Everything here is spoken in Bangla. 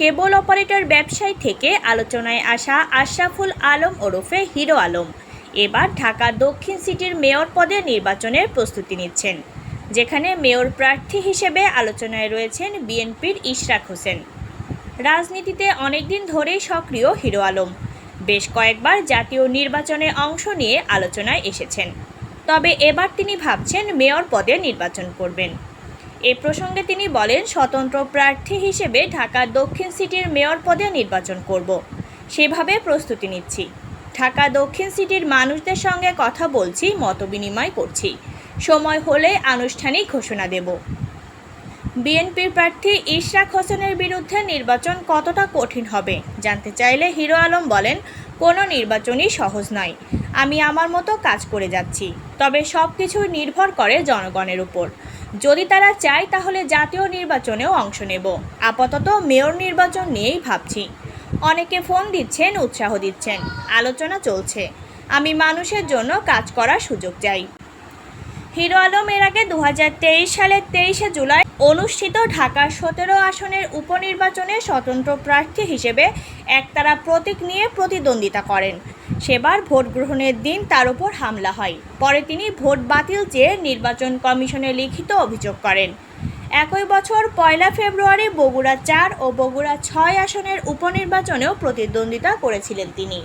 কেবল অপারেটর ব্যবসায়ী থেকে আলোচনায় আসা আশরাফুল আলম ওরফে হিরো আলম। এবার ঢাকা দক্ষিণ সিটির মেয়র পদে নির্বাচনের প্রস্তুতি নিচ্ছেন, যেখানে মেয়র প্রার্থী হিসেবে আলোচনায় রয়েছেন বিএনপির ইশরাক হোসেন। রাজনীতিতে অনেকদিন ধরেই সক্রিয় হিরো আলম। বেশ কয়েকবার জাতীয় নির্বাচনে অংশ নিয়ে আলোচনায় এসেছেন। তবে এবার তিনি ভাবছেন মেয়র পদে নির্বাচন করবেন। এ প্রসঙ্গে তিনি বলেন, স্বতন্ত্র প্রার্থী হিসেবে ঢাকা দক্ষিণ সিটির মেয়র পদে নির্বাচন করব। সেভাবে প্রস্তুতি নিচ্ছি। ঢাকা দক্ষিণ সিটির মানুষদের সঙ্গে কথা বলছি, মতবিনিময় করছি। সময় হলে আনুষ্ঠানিক ঘোষণা দেব। বিএনপির প্রার্থী ইশরাক হোসেনের বিরুদ্ধে নির্বাচন কতটা কঠিন হবে জানতে চাইলে হিরো আলম বলেন, কোনো নির্বাচনই সহজ নয়। আমি আমার মতো কাজ করে যাচ্ছি, তবে সব কিছুই নির্ভর করে জনগণের উপর। যদি তারা চায় তাহলে জাতীয় নির্বাচনেও অংশ নেব। আপাতত মেয়র নির্বাচন নিয়েই ভাবছি। অনেকে ফোন দিচ্ছেন, উৎসাহ দিচ্ছেন। আলোচনা চলছে। আমি মানুষের জন্য কাজ করার সুযোগ চাই। হিরো আলম এর আগে দু সালের তেইশে জুলাই অনুষ্ঠিত ঢাকার সতেরো আসনের উপনির্বাচনে স্বতন্ত্র প্রার্থী হিসেবে একতারা প্রতীক নিয়ে প্রতিদ্বন্দ্বিতা করেন। সেবার ভোট গ্রহণের দিন তার উপর হামলা হয়। পরে তিনি ভোট বাতিল চেয়ে নির্বাচন কমিশনে লিখিত অভিযোগ করেন। একই বছর পয়লা ফেব্রুয়ারি বগুড়া চার ও বগুড়া ছয় আসনের উপনির্বাচনেও প্রতিদ্বন্দ্বিতা করেছিলেন তিনি।